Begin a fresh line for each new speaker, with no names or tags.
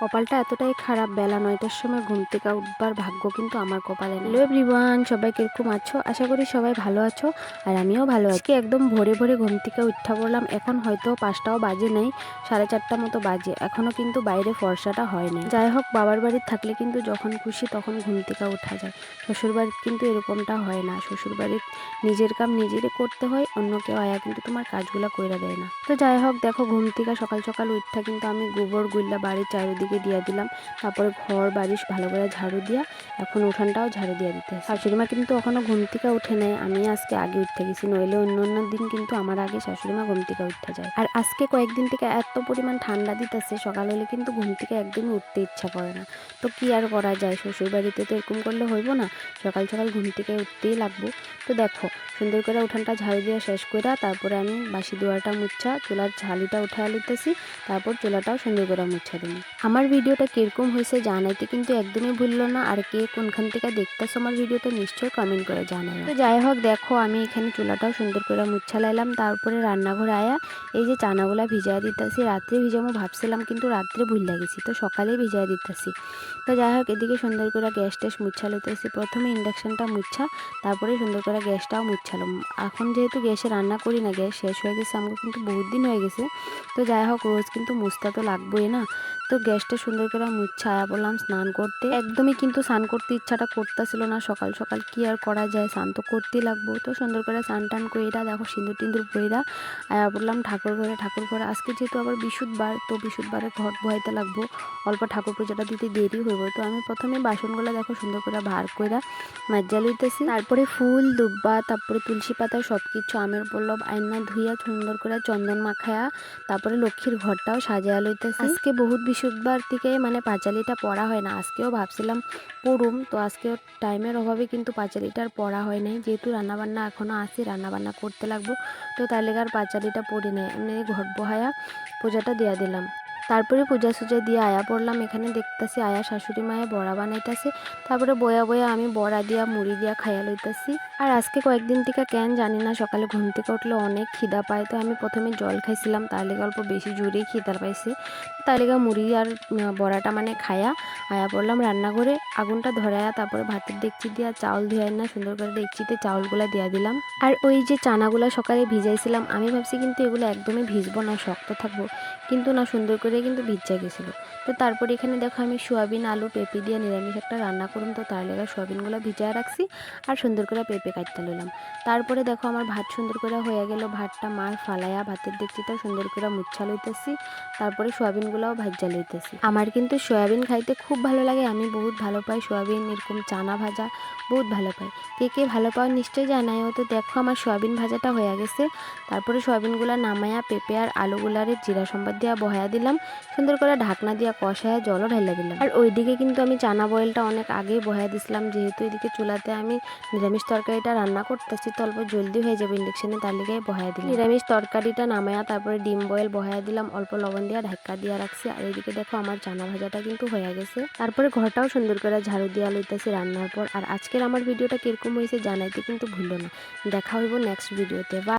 কপালটা এতটাই খারাপ বেলা নয়টার সময় ঘুম থেকে উঠবার ভাগ্য কিন্তু আমার কপালে হ্যালো এভরিওয়ান সবাই কীরকম আছো? আশা করি সবাই ভালো আছো আর আমিও ভালো আছি। একদম ভোরে ভোরে ঘুম থেকে উঠা পড়লাম এখন হয়তো পাঁচটাও বাজে নেই সাড়ে চারটা মতো বাজে এখনও কিন্তু বাইরে ফর্সাটা হয়নি যাই হোক বাবার বাড়ির থাকলে কিন্তু যখন খুশি তখন ঘুম থেকে উঠা যায়। শ্বশুর বাড়ির কিন্তু এরকমটা হয় না শ্বশুর বাড়ির নিজের কাম নিজেরই করতে হয় অন্য কেউ আয়া কিন্তু তোমার কাজগুলো কইরা দেয় না। তো যাই হোক দেখো ঘুম থেকে সকাল সকাল উঠা কিন্তু আমি গোবর গুল্লা বাড়ির চারিদিকে দিয়ে দিলাম। তারপরে ঘর, বাড়ি ভালো করে ঝাড়ু দিয়া এখন উঠানটাও ঝাড়ু দিয়ে দিতে শাশুড়ি মা কিন্তু এখনও ঘুম থেকে উঠে নেয় আমি আজকে আগে উঠতে গেছি, নইলে অন্য অন্য দিন কিন্তু আমার আগে শাশুড়ি মা ঘুম থেকে উঠতে যায়। আর আজকে কয়েকদিন থেকে এত পরিমাণ ঠান্ডা দিতেছে, সকাল হলে কিন্তু ঘুম থেকে একদমই উঠতে ইচ্ছা করে না। তো কি আর করা যায়? শ্বশুর বাড়িতে তো এরকম করলে হইব না। সকাল সকাল ঘুম থেকে উঠতেই লাগবো। তো দেখো, সুন্দর করে উঠানটা ঝাড়ু দিয়ে শেষ করে তারপরে আমি বাসি দুয়ারটা মুচ্ছা, চুলার ঝালিটা উঠে লইতেছি। তারপর চুলাটাও সুন্দর করে মুচ্ছা দিই আমার ভিডিওটা কীরকম হয়েছে জানাইতে কিন্তু একদমই ভুললো না। আর কে কোনখান থেকে দেখতেছো আমার ভিডিওটা নিশ্চয়ই কমেন্ট করে জানাই তো যাই হোক, দেখো, আমি এখানে চুলাটাও সুন্দর করে মুচ্ছা লাইলাম। তারপরে রান্নাঘর আয়া এই যে চানাগুলা ভিজাই দিতেছি। রাত্রে ভিজামো ভাবছিলাম, কিন্তু রাত্রে ভুল লাগেছি। তো সকালে ভিজাই দিতেছি। তো যাই হোক, এদিকে সুন্দর করে গ্যাস ট্যাস মুচ্ছা লইতেছি। প্রথমে ইন্ডাকশনটা মুচ্ছা তারপরে সুন্দর করে গ্যাসটাও মুচ্ছালাম এখন যেহেতু গ্যাসে রান্না করি না, গ্যাস শেষ হয়ে গেছে, আমাকে কিন্তু বহুত দিন হয়ে গেছে। তো যাই হোক, রোজ কিন্তু মুছতে তো লাগবোই না। তো গ্যাসটা সুন্দর করে মুচ্ছা আয়া বললাম, স্নান করতে। একদমই কিন্তু স্নান করতে ইচ্ছাটা করতেছিল না। সকাল সকাল কি আর করা যায়? স্নান তো করতেই লাগবো। তো সুন্দর করে স্নান টান কইরা দেখো, সিঁদুর টিন্দুর বইরা আয়া বললাম, ঠাকুর ঘরে ঠাকুর ঘরে। আজকে যেহেতু আবার বিশুদ্ধবার, তো বিশুদ্ধবারে ঘট বহাইতে লাগবো। অল্প ঠাকুর পূজাটা দিতে দেরি হইব। তো আমি প্রথমে বাসনগুলো দেখো সুন্দর করে ভার কইরা মাজা লইতেছি। তারপরে ফুল, দুব্বা, তারপরে তুলসী পাতা সব কিছু আমের পল্লব, আয়না ধুইয়া সুন্দর করে চন্দন মাখায়া, তারপরে লক্ষ্মীর ঘরটাও সাজায়া লইতেছি। আজকে বহুত বিশুদ্ধবার থেকে মানে পাঁচালিটা পড়া হয় না। আজকেও ভাবছিলাম পড়ুম, তো আজকে টাইমের অভাবে কিন্তু পাঁচালিটা আর পড়া হয় নাই। যেহেতু রান্নাবান্না এখনও আসি রান্নাবান্না করতে লাগবো, তো তাহলে আর পাঁচালিটা পড়ি নাই। এমনি ঘট বহায়া পূজাটা দিয়া দিলাম। তারপরে পূজা সুজা দিয়ে আয়া পড়লাম। এখানে দেখতেছি আয়া শাশুড়ি মায়ে বড়া বানাইতেছে। তারপরে বয়া বয়া আমি বড়া দিয়া, মুড়ি দিয়া খাইয়া লইতেছি। আর আজকে কয়েকদিন থেকে কেন জানি না, সকালে ঘুম থেকে উঠলে অনেক খিদা পায়। তো আমি প্রথমে জল খাইছিলাম, তার লেগে অল্প বেশি জোরেই খিদা পাইছে। তার লেগে মুড়ি আর বড়াটা মানে খায়া আয়া পড়লাম রান্নাঘরে। আগুনটা ধরায়া তারপরে ভাতের ডেকচি দিয়া চাউল ধুয়াই না সুন্দর করে ডেকচিতে চাউলগুলা দিয়া দিলাম। আর ওই যে চানাগুলা সকালে ভিজাইছিলাম, আমি ভাবছি কিন্তু এগুলো একদমই ভিজবো না, শক্ত থাকব। কিন্তু না, সুন্দর করে কিন্তু ভিজা গেছিল। তো তারপরে এখানে দেখো আমি সোয়াবিন, আলু, পেঁপে দিয়ে নিরামিষ একটা রান্না করুন তো তার লেগে সোয়াবিনগুলো ভিজায় রাখছি আর সুন্দর করে পেঁপে কাটতে লইলাম। তারপরে দেখো আমার ভাত সুন্দর করে হয়ে গেল। ভাতটা মার ফালাইয়া ভাতের দেখছিটা সুন্দর করে মুচ্ছা লইতেছি। তারপরে সোয়াবিনগুলোও ভাজা লইতেছি। আমার কিন্তু সোয়াবিন খাইতে খুব ভালো লাগে। আমি বহুত ভালো পাই সোয়াবিন, এরকম চানা ভাজা বহুত ভালো পাই। কে কে ভালো পাও নিশ্চয়ই জানাই তো দেখো আমার সোয়াবিন ভাজাটা হয়ে গেছে। তারপরে সোয়াবিনগুলো নামায়া পেঁপে আর আলুগুলারে জিরা সম্বাদ দিয়া বহায়া দিলাম। সুন্দর করে ঢাকনা দিয়া কষায় জলও ঢাইলা দিলাম। আর ওইদিকে কিন্তু আমি চানা বয়েলটা অনেক আগেই বহায়া দিছিলাম, যেহেতু এদিকে চুলাতে আমি নিরামিষ তরকারিটা রান্না করতেছি, তো অল্প জলদি হয়ে যাবে ইন্ডাকশনে তার লিগে বহায়া দিলাম। নিরামিষ তরকারিটা নামায়া তারপরে ডিম বয়েল বহায়া দিলাম, অল্প লবণ দিয়া ঢাকা দিয়া রাখছি। আর এদিকে দেখো আমার চানা ভাজাটা কিন্তু হয়ে গেছে। তারপরে ঘরটাও সুন্দর করে ঝাড়ু দিয়া লইতেছি রান্নার পর। আর আজকের আমার ভিডিওটা কীরকম হয়েছে জানাইতে কিন্তু ভুলো না। দেখা হইব নেক্সট ভিডিওতে বা